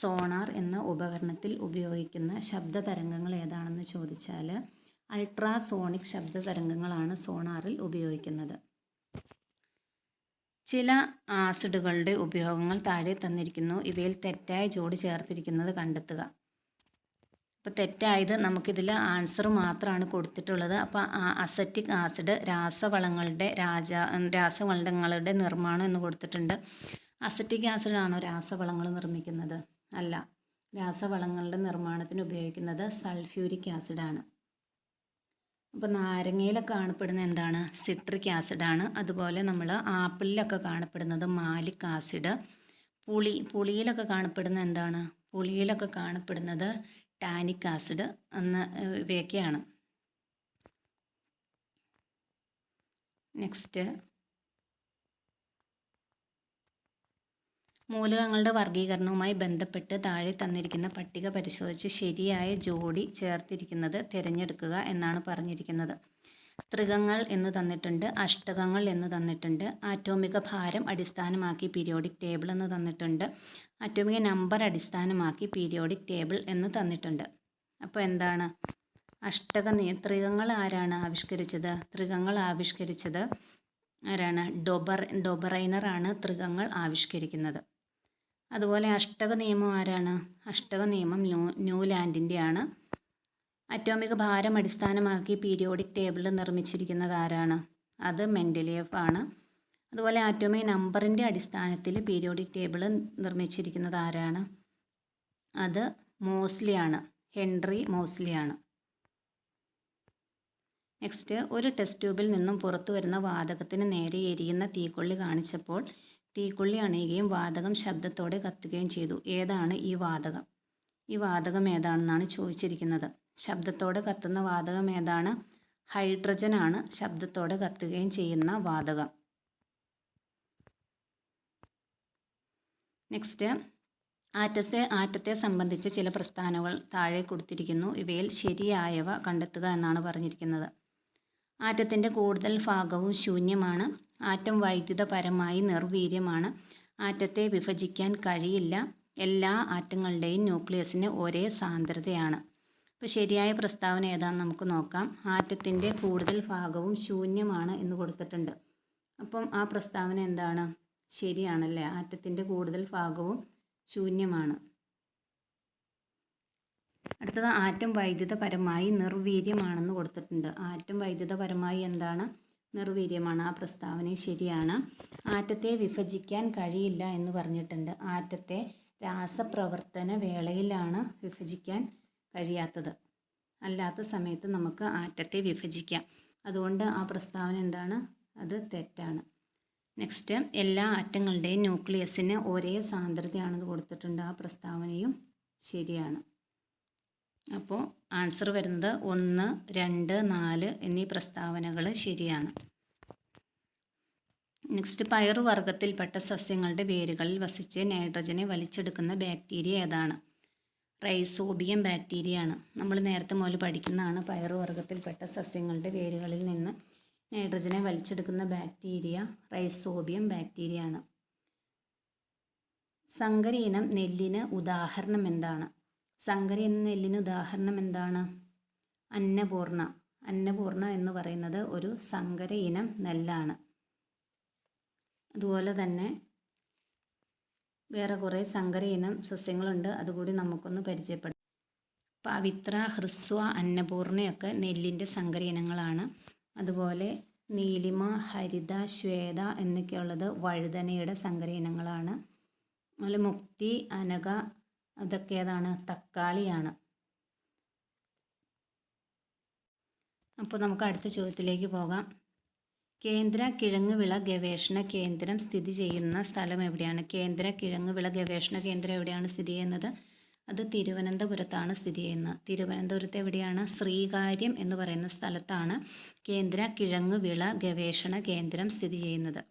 സോണാർ എന്ന ഉപകരണത്തിൽ ഉപയോഗിക്കുന്ന ശബ്ദ തരംഗങ്ങൾ ഏതാണെന്ന് ചോദിച്ചാൽ അൾട്രാസോണിക് ശബ്ദ തരംഗങ്ങളാണ് സോണാറിൽ ഉപയോഗിക്കുന്നത്. ചില ആസിഡുകളുടെ ഉപയോഗങ്ങൾ താഴെ തന്നിരിക്കുന്നു. ഇവയിൽ തെറ്റായ ജോഡി ചേർത്തിരിക്കുന്നത് കണ്ടെത്തുക. അപ്പോൾ തെറ്റായത് നമുക്കിതിൽ ആൻസർ മാത്രമാണ് കൊടുത്തിട്ടുള്ളത്. അപ്പോൾ അസറ്റിക് ആസിഡ് രാസവളങ്ങളുടെ രാജ രാസവളങ്ങളുടെ നിർമ്മാണം എന്ന് കൊടുത്തിട്ടുണ്ട്. അസറ്റിക് ആസിഡാണോ രാസവളങ്ങൾ നിർമ്മിക്കുന്നത്? അല്ല രാസവളങ്ങളുടെ നിർമ്മാണത്തിന് ഉപയോഗിക്കുന്നത് സൾഫ്യൂരിക് ആസിഡാണ്. അപ്പോൾ നാരങ്ങയിലൊക്കെ കാണപ്പെടുന്ന എന്താണ്? സിട്രിക് ആസിഡാണ്. അതുപോലെ നമ്മൾ ആപ്പിളിലൊക്കെ കാണപ്പെടുന്നത് മാലിക് ആസിഡ്. പുളി പുളിയിലൊക്കെ കാണപ്പെടുന്ന എന്താണ്? പുളിയിലൊക്കെ കാണപ്പെടുന്നത് ടാനിക് ആസിഡ് എന്ന ഇവയൊക്കെയാണ്. നെക്സ്റ്റ് മൂലകങ്ങളുടെ വർഗീകരണവുമായി ബന്ധപ്പെട്ട് താഴെ തന്നിരിക്കുന്ന പട്ടിക പരിശോധിച്ച് ശരിയായ ജോഡി ചേർത്തിരിക്കുന്നത് തിരഞ്ഞെടുക്കുക എന്നാണ് പറഞ്ഞിരിക്കുന്നത്. ത്രികങ്ങൾ എന്ന് തന്നിട്ടുണ്ട് അഷ്ടകങ്ങൾ എന്ന് തന്നിട്ടുണ്ട് ആറ്റോമിക ഭാരം അടിസ്ഥാനമാക്കി പീരിയോഡിക് ടേബിൾ എന്ന് തന്നിട്ടുണ്ട് ആറ്റോമിക നമ്പർ അടിസ്ഥാനമാക്കി പീരിയോഡിക് ടേബിൾ എന്ന് തന്നിട്ടുണ്ട്. അപ്പോൾ എന്താണ്? അഷ്ടക ത്രികങ്ങൾ ആരാണ് ആവിഷ്കരിച്ചത്? ത്രികങ്ങൾ ആവിഷ്കരിച്ചത് ആരാണ്? ഡൊബർ ഡൊബറൈനറാണ് ത്രികങ്ങൾ ആവിഷ്കരിക്കുന്നത്. അതുപോലെ അഷ്ടക നിയമം ആരാണ്? അഷ്ടക നിയമം ന്യൂ ന്യൂലാൻഡിന്റെ ആണ് അറ്റോമിക് ഭാരം അടിസ്ഥാനമാക്കി പീരിയോഡിക് ടേബിൾ നിർമ്മിച്ചിരിക്കുന്നത് ആരാണ്? അത് മെൻഡലിയഫ് ആണ്. അതുപോലെ ആറ്റോമിക് നമ്പറിന്റെ അടിസ്ഥാനത്തിൽ പീരിയോഡിക് ടേബിൾ നിർമ്മിച്ചിരിക്കുന്നത് ആരാണ്? അത് മോസ്ലി ആണ് ഹെൻറി മോസ്ലി ആണ് നെക്സ്റ്റ് ഒരു ടെസ്റ്റ് ട്യൂബിൽ നിന്നും പുറത്തു വരുന്ന വാതകത്തിന് നേരെ എരിയുന്ന തീക്കൊള്ളി കാണിച്ചപ്പോൾ തീക്കൊള്ളി അണയുകയും വാതകം ശബ്ദത്തോടെ കത്തുകയും ചെയ്തു. ഏതാണ് ഈ വാതകം? ഈ വാതകം ഏതാണെന്നാണ് ചോദിച്ചിരിക്കുന്നത്. ശബ്ദത്തോടെ കത്തുന്ന വാതകം ഏതാണ്? ഹൈഡ്രജൻ ആണ് ശബ്ദത്തോടെ കത്തുകയും ചെയ്യുന്ന വാതകം. നെക്സ്റ്റ് ആറ്റത്തെ ആറ്റത്തെ സംബന്ധിച്ച് ചില പ്രസ്ഥാനങ്ങൾ താഴെ കൊടുത്തിരിക്കുന്നു. ഇവയിൽ ശരിയായവ കണ്ടെത്തുക എന്നാണ് പറഞ്ഞിരിക്കുന്നത്. ആറ്റത്തിന്റെ കൂടുതൽ ഭാഗവും ശൂന്യമാണ്. ആറ്റം വൈദ്യുതപരമായി നിർവീര്യമാണ്. ആറ്റത്തെ വിഭജിക്കാൻ കഴിയില്ല. എല്ലാ ആറ്റങ്ങളുടെയും ന്യൂക്ലിയസിന് ഒരേ സാന്ദ്രതയാണ്. അപ്പോൾ ശരിയായ പ്രസ്താവന ഏതാണെന്ന് നമുക്ക് നോക്കാം. ആറ്റത്തിന്റെ കൂടുതൽ ഭാഗവും ശൂന്യമാണ് എന്ന് കൊടുത്തിട്ടുണ്ട്. അപ്പം ആ പ്രസ്താവന എന്താണ്? ശരിയാണല്ലേ? ആറ്റത്തിന്റെ കൂടുതൽ ഭാഗവും ശൂന്യമാണ്. അടുത്തത് ആറ്റം വൈദ്യുതപരമായി നിർവീര്യമാണെന്ന് കൊടുത്തിട്ടുണ്ട്. ആറ്റം വൈദ്യുതപരമായി എന്താണ്? നിർവീര്യമാണ്. ആ പ്രസ്താവന ശരിയാണ്. ആറ്റത്തെ വിഭജിക്കാൻ കഴിയില്ല എന്ന് പറഞ്ഞിട്ടുണ്ട്. ആറ്റത്തെ രാസപ്രവർത്തന വേളയിലാണ് വിഭജിക്കാൻ കഴിയാത്തത്. അല്ലാത്ത സമയത്ത് നമുക്ക് ആറ്റത്തെ വിഭജിക്കാം. അതുകൊണ്ട് ആ പ്രസ്താവന എന്താണ്? അത് തെറ്റാണ്. നെക്സ്റ്റ് എല്ലാ ആറ്റങ്ങളുടെയും ന്യൂക്ലിയസിന് ഒരേ സാന്ദ്രതയാണെന്ന് കൊടുത്തിട്ടുണ്ട്. ആ പ്രസ്താവനയും ശരിയാണ്. അപ്പോൾ ആൻസർ വരുന്നത് ഒന്ന് രണ്ട് നാല് എന്നീ പ്രസ്താവനകൾ ശരിയാണ്. നെക്സ്റ്റ് പയറുവർഗത്തിൽപ്പെട്ട സസ്യങ്ങളുടെ വേരുകളിൽ വസിച്ച് നൈട്രജനെ വലിച്ചെടുക്കുന്ന ബാക്ടീരിയ ഏതാണ്? റൈസോബിയം ബാക്ടീരിയയാണ് നമ്മൾ നേരത്തെ മുതൽ പഠിക്കുന്നതാണ് പയറുവർഗത്തിൽപ്പെട്ട സസ്യങ്ങളുടെ വേരുകളിൽ നിന്ന് നൈട്രജനെ വലിച്ചെടുക്കുന്ന ബാക്ടീരിയ റൈസോബിയം ബാക്ടീരിയയാണ് ആണ്. സങ്കരീനം നെല്ലിന് ഉദാഹരണം എന്താണ്? സങ്കര എന്ന നെല്ലിന് ഉദാഹരണം എന്താണ്? അന്നപൂർണ. അന്നപൂർണ എന്ന് പറയുന്നത് ഒരു സങ്കര ഇനം നെല്ലാണ്. അതുപോലെ തന്നെ വേറെ കുറേ സങ്കര ഇനം സസ്യങ്ങളുണ്ട്. അതുകൂടി നമുക്കൊന്ന് പരിചയപ്പെടാം പവിത്ര ഹ്രസ്വ അന്നപൂർണയൊക്കെ നെല്ലിന്റെ സങ്കര ഇനങ്ങളാണ്. അതുപോലെ നീലിമ ഹരിത ശ്വേത എന്നൊക്കെയുള്ളത് വഴുതനയുടെ സങ്കര ഇനങ്ങളാണ്. അതുപോലെ മുക്തി അനക അതൊക്കെ ഏതാണ്? തക്കാളിയാണ്. അപ്പോൾ നമുക്ക് അടുത്ത ചോദ്യത്തിലേക്ക് പോകാം. കേന്ദ്ര കിഴങ്ങ് വിള ഗവേഷണ കേന്ദ്രം സ്ഥിതി ചെയ്യുന്ന സ്ഥലം എവിടെയാണ്? കേന്ദ്ര കിഴങ്ങ് വിള ഗവേഷണ കേന്ദ്രം എവിടെയാണ് സ്ഥിതി ചെയ്യുന്നത്? അത് തിരുവനന്തപുരത്താണ് സ്ഥിതി ചെയ്യുന്നത് തിരുവനന്തപുരത്ത് എവിടെയാണ്? ശ്രീകാര്യം എന്ന് പറയുന്ന സ്ഥലത്താണ് കേന്ദ്ര കിഴങ്ങ് വിള ഗവേഷണ കേന്ദ്രം സ്ഥിതി ചെയ്യുന്നത്.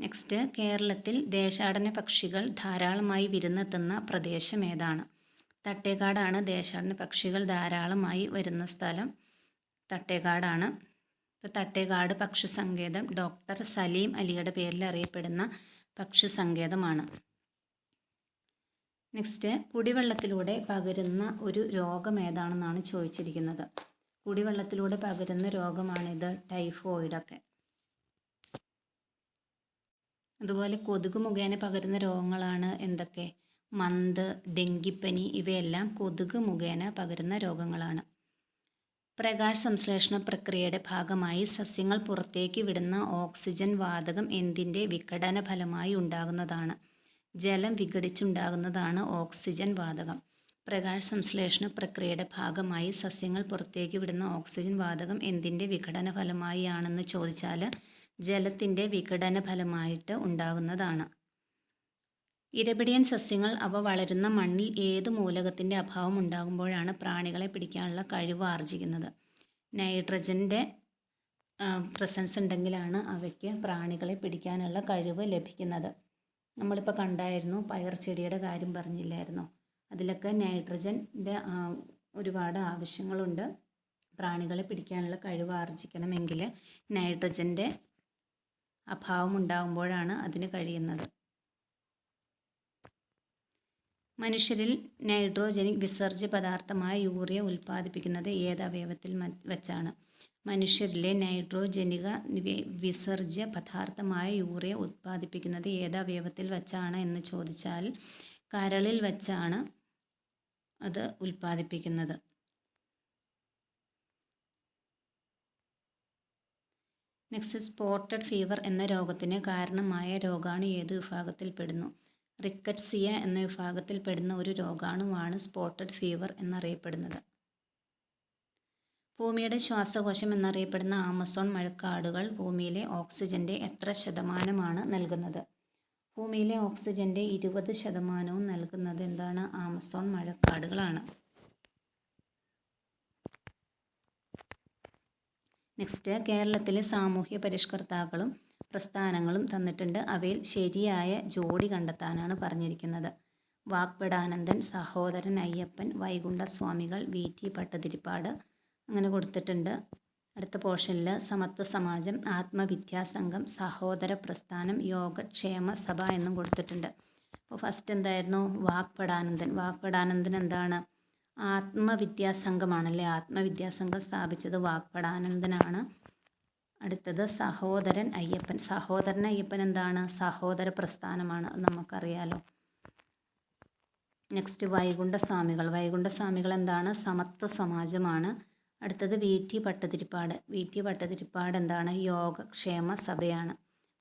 നെക്സ്റ്റ് കേരളത്തിൽ ദേശാടന പക്ഷികൾ ധാരാളമായി വിരുന്നെത്തുന്ന പ്രദേശം ഏതാണ്? തട്ടേക്കാടാണ് ദേശാടന പക്ഷികൾ ധാരാളമായി വരുന്ന സ്ഥലം. തട്ടേക്കാടാണ്. ഇപ്പോൾ തട്ടേക്കാട് പക്ഷി സങ്കേതം ഡോക്ടർ സലീം അലിയുടെ പേരിൽ അറിയപ്പെടുന്ന പക്ഷി സങ്കേതമാണ് നെക്സ്റ്റ് കുടിവെള്ളത്തിലൂടെ പകരുന്ന ഒരു രോഗം ഏതാണെന്നാണ് ചോദിച്ചിരിക്കുന്നത്. കുടിവെള്ളത്തിലൂടെ പകരുന്ന രോഗമാണിത് ടൈഫോയിഡൊക്കെ. അതുപോലെ കൊതുക് മുഖേന പകരുന്ന രോഗങ്ങളാണ് എന്തൊക്കെ? മന്ത് ഡെങ്കിപ്പനി ഇവയെല്ലാം കൊതുക് മുഖേന പകരുന്ന രോഗങ്ങളാണ്. പ്രകാശ സംശ്ലേഷണ പ്രക്രിയയുടെ ഭാഗമായി സസ്യങ്ങൾ പുറത്തേക്ക് വിടുന്ന ഓക്സിജൻ വാതകം എന്തിന്റെ വിഘടന ഫലമായി ഉണ്ടാകുന്നതാണ്? ജലം വിഘടിച്ചുണ്ടാകുന്നതാണ് ഓക്സിജൻ വാതകം. പ്രകാശ സംശ്ലേഷണ പ്രക്രിയയുടെ ഭാഗമായി സസ്യങ്ങൾ പുറത്തേക്ക് വിടുന്ന ഓക്സിജൻ വാതകം എന്തിന്റെ വിഘടന ഫലമായി ആണെന്ന് ചോദിച്ചാൽ ജലത്തിന്റെ വിഘടന ഫലമായിട്ട് ഉണ്ടാകുന്നതാണ്. ഇരപിടിയൻ സസ്യങ്ങൾ അവ വളരുന്ന മണ്ണിൽ ഏത് മൂലകത്തിന്റെ അഭാവം ഉണ്ടാകുമ്പോഴാണ് പ്രാണികളെ പിടിക്കാനുള്ള കഴിവ് ആർജിക്കുന്നത്. നൈട്രജന്റെ പ്രസൻസ് ഉണ്ടെങ്കിലാണ് അവയ്ക്ക് പ്രാണികളെ പിടിക്കാനുള്ള കഴിവ് ലഭിക്കുന്നത്. നമ്മളിപ്പോൾ കണ്ടായിരുന്നു പയർ ചെടിയുടെ കാര്യം പറഞ്ഞില്ലായിരുന്നോ? അതിലൊക്കെ നൈട്രജന്റെ ഒരുപാട് ആവശ്യങ്ങളുണ്ട് പ്രാണികളെ പിടിക്കാനുള്ള കഴിവ് ആർജിക്കണമെങ്കിൽ നൈട്രജന്റെ അഭാവം ഉണ്ടാകുമ്പോഴാണ് അതിന് കഴിയുന്നത്. മനുഷ്യരിൽ നൈട്രോജനിക് വിസർജ്യ പദാർത്ഥമായ യൂറിയ ഉൽപ്പാദിപ്പിക്കുന്നത് ഏത് അവയവത്തിൽ വെച്ചാണ്? മനുഷ്യരിലെ നൈട്രോജനിക വിസർജ്യ പദാർത്ഥമായ യൂറിയ ഉത്പാദിപ്പിക്കുന്നത് ഏത് അവയവത്തിൽ വെച്ചാണ് എന്ന് ചോദിച്ചാൽ കരളിൽ വെച്ചാണ് അത് ഉൽപ്പാദിപ്പിക്കുന്നത്. നെക്സ്റ്റ് സ്പോട്ടഡ് ഫീവർ എന്ന രോഗത്തിന് കാരണമായ രോഗാണു ഏത് വിഭാഗത്തിൽപ്പെടുന്നു റിക്കറ്റ്സിയ എന്ന വിഭാഗത്തിൽപ്പെടുന്ന ഒരു രോഗാണുവാണ് സ്പോട്ടഡ് ഫീവർ എന്നറിയപ്പെടുന്നത്. ഭൂമിയുടെ ശ്വാസകോശം എന്നറിയപ്പെടുന്ന ആമസോൺ മഴക്കാടുകൾ ഭൂമിയിലെ ഓക്സിജന്റെ എത്ര ശതമാനമാണ് നൽകുന്നത്? ഭൂമിയിലെ ഓക്സിജന്റെ ഇരുപത് ശതമാനവും നൽകുന്നത് എന്താണ്? ആമസോൺ മഴക്കാടുകളാണ്. നെക്സ്റ്റ് കേരളത്തിലെ സാമൂഹ്യ പരിഷ്കർത്താക്കളും പ്രസ്ഥാനങ്ങളും തന്നിട്ടുണ്ട്. അവയിൽ ശരിയായ ജോഡി കണ്ടെത്താനാണ് പറഞ്ഞിരിക്കുന്നത്. വാക്പടാനന്ദൻ സഹോദരൻ അയ്യപ്പൻ വൈകുണ്ഠസ്വാമികൾ വി. ടി. പട്ടതിരിപ്പാട് അങ്ങനെ കൊടുത്തിട്ടുണ്ട്. അടുത്ത പോർഷനിൽ സമത്വ സമാജം ആത്മവിദ്യാസംഘം സഹോദര പ്രസ്ഥാനം യോഗക്ഷേമ സഭ എന്നും കൊടുത്തിട്ടുണ്ട്. അപ്പോൾ ഫസ്റ്റ് എന്തായിരുന്നു? വാക്പടാനന്ദൻ വാക്പടാനന്ദൻ എന്താണ്? ആത്മവിദ്യാസംഘമാണല്ലേ? ആത്മവിദ്യാസംഘം സ്ഥാപിച്ചത് വാക്പടാനന്ദനാണ് അടുത്തത് സഹോദരൻ അയ്യപ്പൻ. സഹോദരൻ അയ്യപ്പൻ എന്താണ്? സഹോദര പ്രസ്ഥാനമാണ് നമുക്കറിയാലോ. നെക്സ്റ്റ് വൈകുണ്ഠസ്വാമികൾ. വൈകുണ്ഠസ്വാമികൾ എന്താണ്? സമത്വ സമാജമാണ്. അടുത്തത് V T Bhattathiripad V T Bhattathiripad എന്താണ്? യോഗക്ഷേമ സഭയാണ്.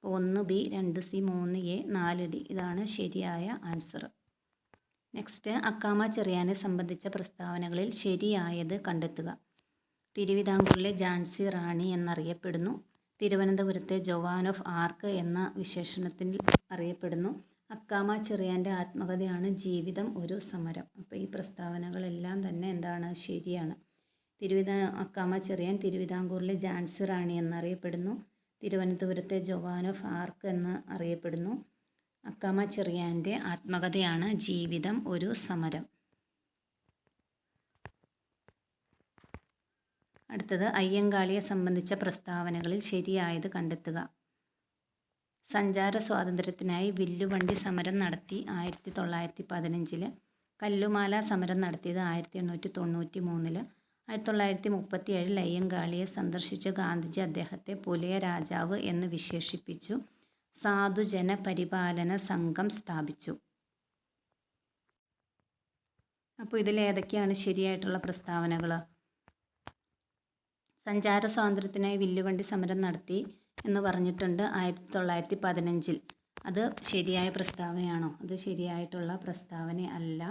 ഒന്ന് ബി രണ്ട് സി മൂന്ന് എ നാല് ഡി. ഇതാണ് ശരിയായ ആൻസർ നെക്സ്റ്റ് അക്കാമ ചെറിയാനെ സംബന്ധിച്ച പ്രസ്താവനകളിൽ ശരിയായത് കണ്ടെത്തുക. തിരുവിതാംകൂറിലെ ജാൻസി റാണി എന്നറിയപ്പെടുന്നു. തിരുവനന്തപുരത്തെ ജോവാൻ ഓഫ് ആർക്ക് എന്ന വിശേഷണത്തിൽ അറിയപ്പെടുന്നു. അക്കാമ ചെറിയാന്റെ ആത്മകഥയാണ് ജീവിതം ഒരു സമരം. അപ്പോൾ ഈ പ്രസ്താവനകളെല്ലാം തന്നെ എന്താണ്? ശരിയാണ്. തിരുവിതാ അക്കാമ ചെറിയാൻ തിരുവിതാംകൂറിലെ ജാൻസി റാണി എന്നറിയപ്പെടുന്നു. തിരുവനന്തപുരത്തെ ജോവാൻ ഓഫ് ആർക്ക് എന്ന് അറിയപ്പെടുന്നു. അക്കാമ ചെറിയാന്റെ ആത്മകഥയാണ് ജീവിതം ഒരു സമരം. അടുത്തത് അയ്യങ്കാളിയെ സംബന്ധിച്ച പ്രസ്താവനകളിൽ ശരിയായത് കണ്ടെത്തുക. സഞ്ചാര സ്വാതന്ത്ര്യത്തിനായി വില്ലുവണ്ടി സമരം നടത്തി ആയിരത്തി തൊള്ളായിരത്തി പതിനഞ്ചിൽ കല്ലുമാല സമരം നടത്തിയത് ആയിരത്തി എണ്ണൂറ്റി തൊണ്ണൂറ്റി മൂന്നിൽ ആയിരത്തി തൊള്ളായിരത്തി മുപ്പത്തി ഏഴിൽ അയ്യങ്കാളിയെ സന്ദർശിച്ച ഗാന്ധിജി അദ്ദേഹത്തെ പുലയ രാജാവ് എന്ന് വിശേഷിപ്പിച്ചു. സാധുജന പരിപാലന സംഘം സ്ഥാപിച്ചു. അപ്പോൾ ഇതിൽ ഏതൊക്കെയാണ് ശരിയായിട്ടുള്ള പ്രസ്താവനകൾ? സഞ്ചാര സ്വാതന്ത്ര്യത്തിനായി വില്ലുവണ്ടി സമരം നടത്തി എന്ന് പറഞ്ഞിട്ടുണ്ട് ആയിരത്തി തൊള്ളായിരത്തി പതിനഞ്ചിൽ അത് ശരിയായ പ്രസ്താവനയാണോ? അത് ശരിയായിട്ടുള്ള പ്രസ്താവന അല്ല.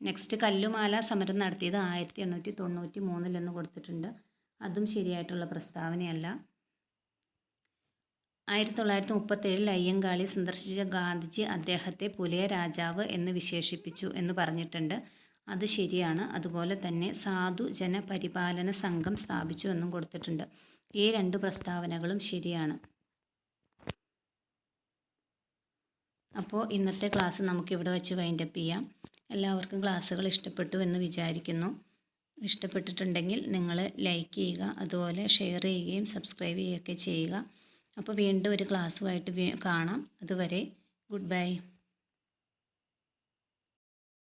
നെക്സ്റ്റ് കല്ലുമാല സമരം നടത്തിയത് ആയിരത്തി എണ്ണൂറ്റി തൊണ്ണൂറ്റി മൂന്നിലെന്ന് കൊടുത്തിട്ടുണ്ട്. അതും ശരിയായിട്ടുള്ള പ്രസ്താവനയല്ല. ആയിരത്തി തൊള്ളായിരത്തി മുപ്പത്തേഴിൽ അയ്യങ്കാളി സന്ദർശിച്ച ഗാന്ധിജി അദ്ദേഹത്തെ പുലയ രാജാവ് എന്ന് വിശേഷിപ്പിച്ചു എന്ന് പറഞ്ഞിട്ടുണ്ട്. അത് ശരിയാണ്. അതുപോലെ തന്നെ സാധു ജനപരിപാലന സംഘം സ്ഥാപിച്ചു എന്നും കൊടുത്തിട്ടുണ്ട്. ഈ രണ്ട് പ്രസ്താവനകളും ശരിയാണ്. അപ്പോൾ ഇന്നത്തെ ക്ലാസ് നമുക്കിവിടെ വെച്ച് വൈൻഡപ്പ് ചെയ്യാം. എല്ലാവർക്കും ക്ലാസ്സുകൾ ഇഷ്ടപ്പെട്ടു എന്ന് വിചാരിക്കുന്നു. ഇഷ്ടപ്പെട്ടിട്ടുണ്ടെങ്കിൽ നിങ്ങൾ ലൈക്ക് ചെയ്യുക അതുപോലെ ഷെയർ ചെയ്യുകയും സബ്സ്ക്രൈബ് ചെയ്യുകയൊക്കെ ചെയ്യുക. അപ്പോൾ വീണ്ടും ഒരു ക്ലാസ്സുമായിട്ട് കാണാം. അതുവരെ ഗുഡ് ബൈ.